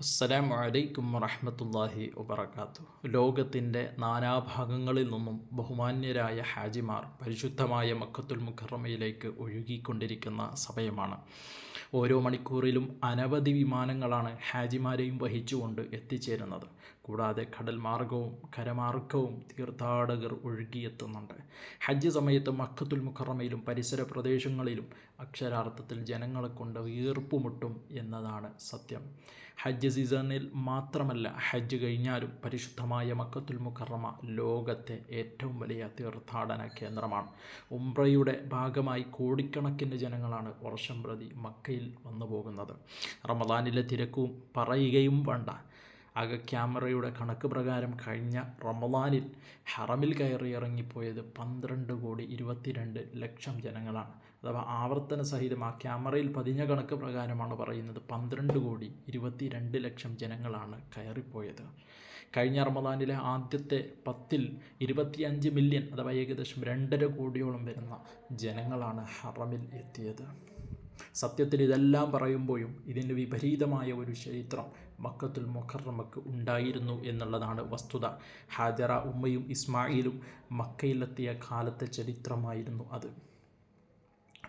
അസ്സലാമു അലൈക്കും വറഹമത്തല്ലാഹി വബർക്കാത്തു ലോകത്തിന്റെ നാനാഭാഗങ്ങളിൽ നിന്നും ബഹുമാന്യരായ ഹാജിമാർ പരിശുദ്ധമായ മക്കത്തുൽ മുഖറമയിലേക്ക് ഒഴുകിക്കൊണ്ടിരിക്കുന്ന സമയമാണ്. ഓരോ മണിക്കൂറിലും അനവധി വിമാനങ്ങളാണ് ഹാജിമാരെയും വഹിച്ചുകൊണ്ട് എത്തിച്ചേരുന്നത്. കൂടാതെ കടൽ മാർഗവും കരമാർഗവും തീർത്ഥാടകർ ഒഴുകിയെത്തുന്നുണ്ട്. ഹജ്ജ് സമയത്ത് മക്കത്തുൽ മുഖറമയിലും പരിസര പ്രദേശങ്ങളിലും അക്ഷരാർത്ഥത്തിൽ ജനങ്ങളെ കൊണ്ട് വീർപ്പുമുട്ടും എന്നതാണ് സത്യം. ഹജ്ജ് സീസണിൽ മാത്രമല്ല ഹജ്ജ് കഴിഞ്ഞാലും പരിശുദ്ധമായ മക്കത്തുൽ മുഖറമ ലോകത്തെ ഏറ്റവും വലിയ തീർത്ഥാടന കേന്ദ്രമാണ്. ഉംറയുടെ ഭാഗമായി കോടിക്കണക്കിന് ജനങ്ങളാണ് വർഷം പ്രതി മക്കയിൽ വന്നു പോകുന്നത്. റമദാനിലെ തിരക്കും പറയുകയും വേണ്ട. അക ക്യാമറയുടെ കണക്ക് പ്രകാരം കഴിഞ്ഞ റമദാനിൽ ഹറമിൽ കയറി ഇറങ്ങിപ്പോയത് പന്ത്രണ്ട് കോടി ഇരുപത്തിരണ്ട് ലക്ഷം ജനങ്ങളാണ്. അഥവാ ആവർത്തന സഹിതം ആ ക്യാമറയിൽ പതിഞ്ഞ കണക്ക് പ്രകാരമാണ് പറയുന്നത്. പന്ത്രണ്ട് കോടി ഇരുപത്തി രണ്ട് ലക്ഷം ജനങ്ങളാണ് കയറിപ്പോയത്. കഴിഞ്ഞ റമദാനിലെ ആദ്യത്തെ പത്തിൽ ഇരുപത്തിയഞ്ച് മില്യൺ അഥവാ ഏകദേശം രണ്ടര കോടിയോളം വരുന്ന ജനങ്ങളാണ് ഹറമിൽ എത്തിയത്. സത്യത്തിൽ ഇതെല്ലാം പറയുമ്പോഴും ഇതിന് വിപരീതമായ ഒരു ചരിത്രം മക്കത്തുൽ മുഖറമക്ക് ഉണ്ടായിരുന്നു എന്നുള്ളതാണ് വസ്തുത. ഹാജറ ഉമ്മയും ഇസ്മായിലും മക്കയിലെത്തിയ കാലത്തെ ചരിത്രമായിരുന്നു അത്.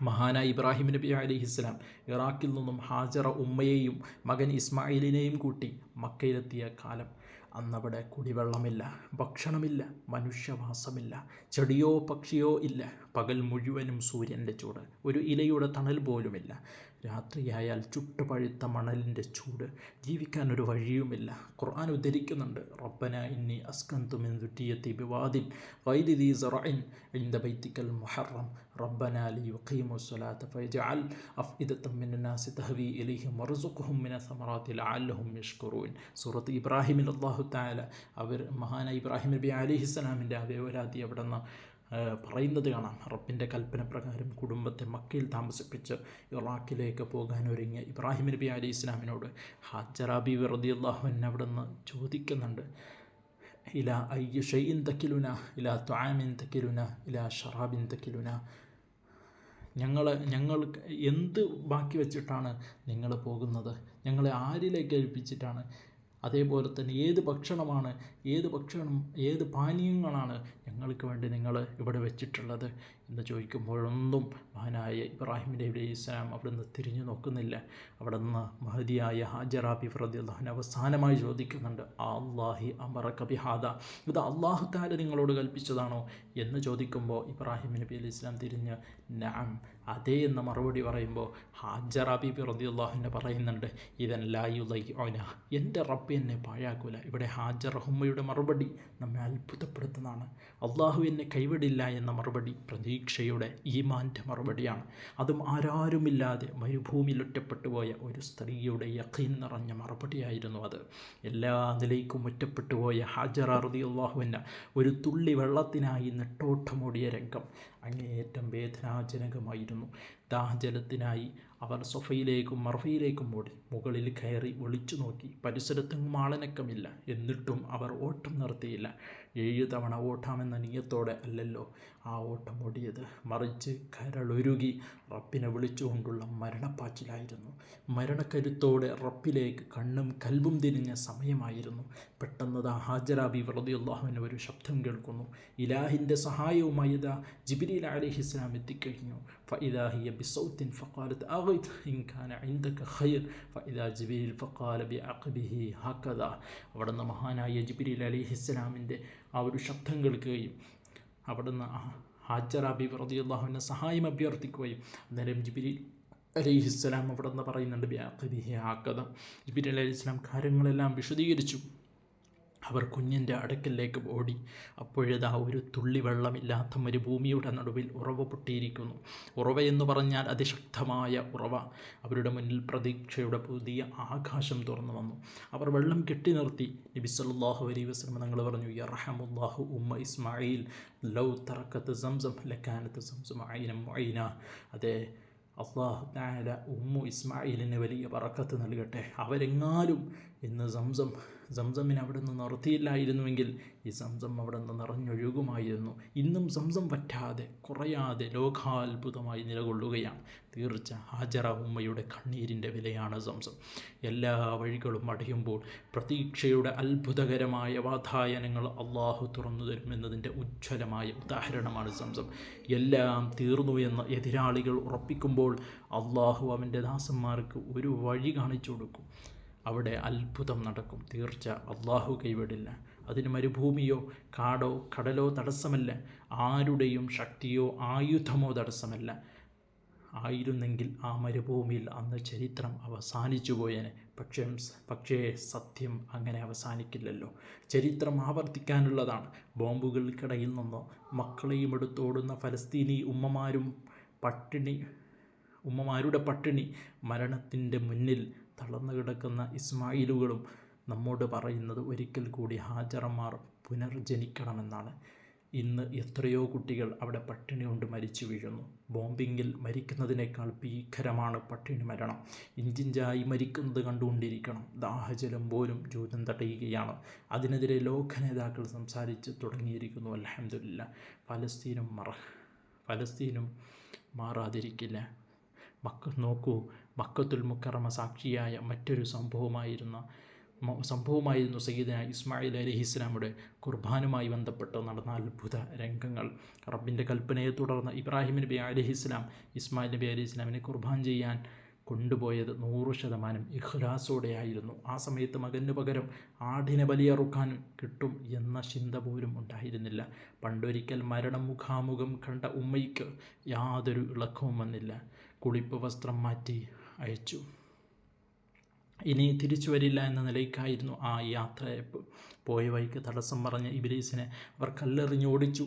മഹാനായ ഇബ്രാഹിം നബി അലിഹിസ്ലാം ഇറാഖിൽ നിന്നും ഹാജറ ഉമ്മയെയും മകൻ ഇസ്മായിലിനെയും കൂട്ടി മക്കയിലെത്തിയ കാലം. അന്നവിടെ കുടിവെള്ളമില്ല ഭക്ഷണമില്ല മനുഷ്യവാസമില്ല ചെടിയോ പക്ഷിയോ ഇല്ല. പകൽ മുഴുവനും സൂര്യന്റെ ചൂട് ഒരു ഇലയുടെ തണൽ പോലുമില്ല. രാത്രിയായാൽ ചുട്ടുപഴുത്ത മണലിന്റെ ചൂട്. ജീവിക്കാൻ ഒരു വഴിയുമില്ല. ഖുർആൻ ഉദ്ധരിക്കുന്നുണ്ട്. റബ്ബന ഇന്നി അസ്കന്തു മിൻ ദുറ്റിയത്തി ബിവാദിൻ വൈദിദി സറഇൻ ഇന്ദ ബൈത്തിക്കൽ മുഹറം. റബ്ബന ലി യുഖീമു സ്വലാത്ത ഫയജഅൽ അഫ്ഇദത്തം മിൻ നാസി തഹവി ഇലൈഹിം വർസുഖുഹും മിന സമറാത്തി ലഅല്ലഹും യഷ്കുറൂൻ. സൂറത്ത് ഇബ്രാഹിമിൽ അല്ലാഹു തആല അവർ മഹാന ഇബ്രാഹിം നബി അലിഹിസ്സലാമിന്റെ അവയവരാതി അവിടെ നിന്ന് പറയുന്നത് കാണാം. റബ്ബിന്റെ കൽപ്പന പ്രകാരം കുടുംബത്തെ മക്കയിൽ താമസിപ്പിച്ച് ഇറാഖിലേക്ക് പോകാൻ ഒരുങ്ങിയ ഇബ്രാഹിം നബി അലി ഇസ്ലാമിനോട് ഹാജറാബി വെറുതെ അള്ളാഹുൻ അവിടെ നിന്ന് ചോദിക്കുന്നുണ്ട്. ഇല അയ്യ ഷെയ്ൻ തക്കിലുന ഇല ത്വാമിൻ തക്കിലുന ഇല ഷറാബിൻ തക്കിലുന ഞങ്ങൾ ഞങ്ങൾ എന്ത് ബാക്കി വെച്ചിട്ടാണ് നിങ്ങൾ പോകുന്നത്? ഞങ്ങളെ ആരിലേക്ക് ഏൽപ്പിച്ചിട്ടാണ്? അതേപോലെ തന്നെ ഏത് ഭക്ഷണമാണ് ഏത് ഭക്ഷണം ഏത് പാനീയങ്ങളാണ് ഞങ്ങൾക്ക് വേണ്ടി നിങ്ങൾ ഇവിടെ വെച്ചിട്ടുള്ളത്? എന്ന് ചോദിക്കുമ്പോഴൊന്നും മഹാനായ ഇബ്രാഹിം നബി ഇസ്ലാം അവിടെ നിന്ന് തിരിഞ്ഞു നോക്കുന്നില്ല. അവിടെ നിന്ന് മഹദിയായ ഹാജറാബി ഫറദി അള്ളാഹുവിനെ അവസാനമായി ചോദിക്കുന്നുണ്ട് അള്ളാഹി അമറ കബിഹാദ ഇത് അള്ളാഹുക്കാര് നിങ്ങളോട് കൽപ്പിച്ചതാണോ? എന്ന് ചോദിക്കുമ്പോൾ ഇബ്രാഹിം നബി അലി ഇസ്ലാം തിരിഞ്ഞ് നാം അതേ എന്ന മറുപടി പറയുമ്പോൾ ഹാജറാബി ഫറദി അള്ളാഹുവിനെ പറയുന്നുണ്ട് ഇതൻ ലായുലൈ ഓന എന്റെ റബ്ബ് എന്നെ പാഴാക്കൂല. ഇവിടെ ഹാജർ ഹുമ്മയുടെ മറുപടി നമ്മെ അത്ഭുതപ്പെടുത്തുന്നതാണ്. അള്ളാഹു എന്നെ കൈവിടില്ല എന്ന മറുപടി പ്രതീക്ഷയുടെ ഈമാന്റെ മറുപടിയാണ്. അതും ആരാരുമില്ലാതെ മരുഭൂമിയിൽ ഒറ്റപ്പെട്ടു പോയ ഒരു സ്ത്രീയുടെ യഖീൻ നിറഞ്ഞ മറുപടിയായിരുന്നു അത്. എല്ലാ നിലയ്ക്കും ഒറ്റപ്പെട്ടു പോയ ഹാജർ അറുതി അള്ളാഹുവിന്റെ ഒരു തുള്ളി വെള്ളത്തിനായി നെട്ടോട്ടമോടിയ രംഗം അങ്ങേയറ്റം വേദനാജനകമായിരുന്നു. ദാഹജലത്തിനായി അവർ സൊഫയിലേക്കും മർഫയിലേക്കും ഓടി. മുകളിൽ കയറി ഒളിച്ചു നോക്കി. പരിസരത്തെങ്ങും ആളനക്കമില്ല. എന്നിട്ടും അവർ ഓട്ടം നിർത്തിയില്ല. ഏഴ് തവണ ഓട്ടാമെന്ന നീയത്തോടെ അല്ലല്ലോ ആ ഓട്ടം ഓടിയത്. മറിച്ച് കരളൊരുകി റബ്ബിനെ വിളിച്ചുകൊണ്ടുള്ള മരണപ്പാച്ചിലായിരുന്നു. മരണക്കരുത്തോടെ റബ്ബിലേക്ക് കണ്ണും കൽബും തിരിഞ്ഞ സമയമായിരുന്നു. പെട്ടെന്ന് ദാ ഹാജരാബി വ്രതിയുള്ളാഹുവിന് ഒരു ശബ്ദം കേൾക്കുന്നു. ഇലാഹിന്റെ സഹായവുമായി ഇതാ ജിബിരിൽ അലഹി ഇസ്ലാം എത്തിക്കഴിഞ്ഞു ഫഇദാഹിയ ബിസൗത്തിൻ فقالت അഗൈത് إن كان عندك خير فإذا جبريل فقال بعقبه ഹക്കദ അവിടുന്ന് മഹാനായ ജിബിരിൽ അലൈഹി ഇസ്ലാമിന്റെ ആ ഒരു ശബ്ദം കേൾക്കുകയും അവിടുന്ന് ഹാജറാബി റളിയല്ലാഹുവിനെ സഹായം അഭ്യർത്ഥിക്കുകയും അന്നേരം ജിബിരിൽ അലൈഹിസ്സലാം അവിടെ നിന്ന് പറയുന്നുണ്ട് ബിഅഖബിഹി ഹക്കദ. ജിബിരി അലി ഇസ്ലാം കാര്യങ്ങളെല്ലാം വിശദീകരിച്ചു. അവർ കുഞ്ഞിന്റെ അടുക്കലേക്ക് ഓടി. അപ്പോഴതാ ഒരു തുള്ളി വെള്ളമില്ലാത്ത ഒരു ഭൂമിയുടെ നടുവിൽ ഉറവ പൊട്ടിയിരിക്കുന്നു. ഉറവ എന്ന് പറഞ്ഞാൽ അതിശക്തമായ ഉറവ. അവരുടെ മുന്നിൽ പ്രതീക്ഷയുടെ പുതിയ ആകാശം തുറന്നു വന്നു. അവർ വെള്ളം കെട്ടി നിർത്തി. നബി സല്ലല്ലാഹു അലൈഹി വസല്ലം തങ്ങൾ പറഞ്ഞു യർഹമുല്ലാഹു ഉമ്മ ഇസ്മായിൽ ലൗ തറക്കത്ത് സംസം ലക്കാനത്ത് സംസം അതെ അള്ളാഹു താല ഉമ്മു ഇസ്മായിലിന് വലിയ പറക്കത്ത് നൽകട്ടെ. അവരെങ്ങാലും ഇന്ന് സംസം സംസമിനെ അവിടെ നിന്ന് നിർത്തിയില്ലായിരുന്നുവെങ്കിൽ ഈ സംസം അവിടെ നിന്ന് നിറഞ്ഞൊഴുകുമായിരുന്നു. ഇന്നും സംസം പറ്റാതെ കുറയാതെ ലോകാത്ഭുതമായി നിലകൊള്ളുകയാണ്. തീർച്ച ഹാജറ ഉമ്മയുടെ കണ്ണീരിന്റെ വിലയാണ് സംസം. എല്ലാ വഴികളും അടയുമ്പോൾ പ്രതീക്ഷയുടെ അത്ഭുതകരമായ വാതായനങ്ങൾ അള്ളാഹു തുറന്നു തരുമെന്നതിന്റെ ഉജ്ജ്വലമായ ഉദാഹരണമാണ് സംസം. എല്ലാം തീർന്നു എന്ന് എതിരാളികൾ ഉറപ്പിക്കുമ്പോൾ അള്ളാഹു അവന്റെ ദാസന്മാർക്ക് ഒരു വഴി കാണിച്ചു കൊടുക്കും. അവിടെ അത്ഭുതം നടക്കും. തീർച്ച അള്ളാഹു കൈവിടില്ല. അതിന് മരുഭൂമിയോ കാടോ കടലോ തടസ്സമല്ല. ആരുടെയും ശക്തിയോ ആയുധമോ തടസ്സമല്ല. ആയിരുന്നെങ്കിൽ ആ മരുഭൂമിയിൽ അന്ന് ചരിത്രം അവസാനിച്ചു പോയേനെ. പക്ഷേ പക്ഷേ സത്യം അങ്ങനെ അവസാനിക്കില്ലല്ലോ. ചരിത്രം ആവർത്തിക്കാനുള്ളതാണ്. ബോംബുകൾക്കിടയിൽ നിന്നോ മക്കളെയും എടുത്തോടുന്ന ഫലസ്തീനി ഉമ്മമാരും പട്ടിണി ഉമ്മമാരുടെ പട്ടിണി മരണത്തിന്റെ മുന്നിൽ തളർന്നു കിടക്കുന്ന ഇസ്മായിലുകളും നമ്മോട് പറയുന്നത് ഒരിക്കൽ കൂടി ഹാജറമാർ പുനർജനിക്കണമെന്നാണ്. ഇന്ന് എത്രയോ കുട്ടികൾ അവിടെ പട്ടിണി കൊണ്ട് മരിച്ചു വീഴുന്നു. ബോംബിങ്ങിൽ മരിക്കുന്നതിനേക്കാൾ ഭീകരമാണ് പട്ടിണി മരണം. ഇഞ്ചിഞ്ചായി മരിക്കുന്നത് കണ്ടുകൊണ്ടിരിക്കണം. ദാഹജലം പോലും ജൂതം തടയുകയാണ്. അതിനെതിരെ ലോക നേതാക്കൾ സംസാരിച്ച് തുടങ്ങിയിരിക്കുന്നു. അലഹമില്ല ഫലസ്തീനും മറ ഫലസ്തീനും മാറാതിരിക്കില്ല. മക്ക നോക്കൂ മക്കത്തുൽ മുക്കറമ സാക്ഷിയായ മറ്റൊരു സംഭവമായിരുന്ന സംഭവമായിരുന്നു സയ്യിദന ഇസ്മായിൽ അലഹി ഇസ്ലാമുടെ കുർബാനുമായി ബന്ധപ്പെട്ട് നടന്ന അത്ഭുത രംഗങ്ങൾ. റബ്ബിന്റെ കൽപ്പനയെ തുടർന്ന് ഇബ്രാഹിം നബി അലഹി ഇസ്ലാം ഇസ്മായിൽ നബി അലി ഇസ്ലാമിനെ കുർബാൻ ചെയ്യാൻ കൊണ്ടുപോയത് നൂറ് ശതമാനം ഇഖ്ലാസോടെയായിരുന്നു. ആ സമയത്ത് മകന് പകരം ആടിനെ ബലിയറുക്കാൻ കിട്ടും എന്ന ചിന്ത പോലും ഉണ്ടായിരുന്നില്ല. പണ്ടൊരിക്കൽ മരണം മുഖാമുഖം കണ്ട ഉമ്മയ്ക്ക് യാതൊരു ഇളക്കവും വന്നില്ല. കുളിപ്പ് വസ്ത്രം മാറ്റി അയച്ചു. ഇനി തിരിച്ചു വരില്ല എന്ന നിലയ്ക്കായിരുന്നു ആ യാത്ര പോയ വഴിക്ക് തടസ്സം പറഞ്ഞ ഇബിലീസിനെ അവർ കല്ലെറിഞ്ഞ് ഓടിച്ചു.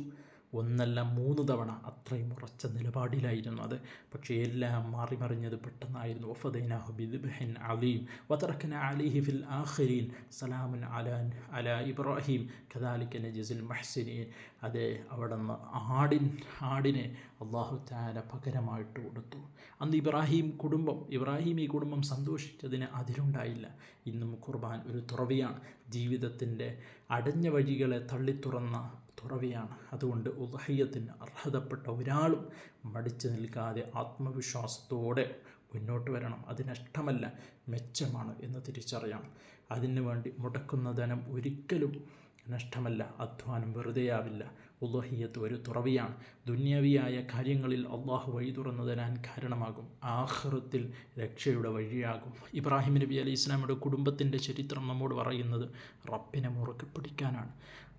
ഒന്നല്ല മൂന്ന് തവണ അത്രയും ഉറച്ച നിലപാടിലായിരുന്നു അത്. പക്ഷേ എല്ലാം മാറിമറിഞ്ഞത് പെട്ടെന്നായിരുന്നു. വഫദൈനാഹു ബിദ്ബിഹിൻ അലീം. വതറക്കന അലിഹി ഫിൽ ആഖിരീൻ. സലാമുൻ അലാൻ അല ഇബ്രാഹിം. കദാലിക്ക നജിസിൽ മഹ്സിനീൻ. അതെ അവിടെ നിന്ന് ആടിൻ ആടിനെ അള്ളാഹു താല പകരമായിട്ട് കൊടുത്തു. അന്ന് ഇബ്രാഹിം കുടുംബം ഇബ്രാഹിം ഈ കുടുംബം സന്തോഷിച്ചതിന് അതിരുണ്ടായില്ല ഇന്നും ഖുർബാൻ ഒരു തുറവിയാണ്. ജീവിതത്തിന്റെ അടഞ്ഞ വഴികളെ തള്ളിത്തുറന്ന തുറവിയാണ്. അതുകൊണ്ട് ഉദഹയ്യത്തിന് അർഹതപ്പെട്ട ഒരാളും മടിച്ചു നിൽക്കാതെ ആത്മവിശ്വാസത്തോടെ മുന്നോട്ട് വരണം. അത് നഷ്ടമല്ല മെച്ചമാണ് എന്ന് തിരിച്ചറിയണം. അതിനു വേണ്ടി മുടക്കുന്ന ധനം ഒരിക്കലും നഷ്ടമല്ല അധ്വാനം വെറുതെയാവില്ല. ഉദഹിയത്ത് ഒരു തുറവിയാണ്. ദുന്യവിയായ കാര്യങ്ങളിൽ അള്ളാഹു വഴി തുറന്നു തരാൻ കാരണമാകും. ആഹ്റത്തിൽ രക്ഷയുടെ വഴിയാകും. ഇബ്രാഹിം നബി അലി ഇസ്ലാമിയുടെ കുടുംബത്തിന്റെ ചരിത്രം നമ്മോട് പറയുന്നത് റബ്ബിനെ മുറുക്കി പിടിക്കാനാണ്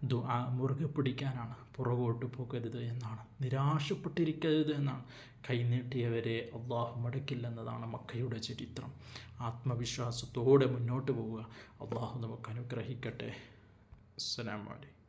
ദുആ മുറുകെ പിടിക്കാനാണ്. പുറകോട്ട് പോകരുത് എന്നാണ്. നിരാശപ്പെട്ടിരിക്കരുത് എന്നാണ്. കൈനീട്ടിയവരെ അള്ളാഹു മടക്കില്ലെന്നതാണ് മക്കയുടെ ചരിത്രം. ആത്മവിശ്വാസത്തോടെ മുന്നോട്ട് പോവുക. അള്ളാഹു നമുക്ക് അനുഗ്രഹിക്കട്ടെ. അസ്സലാമു അലൈക്കും.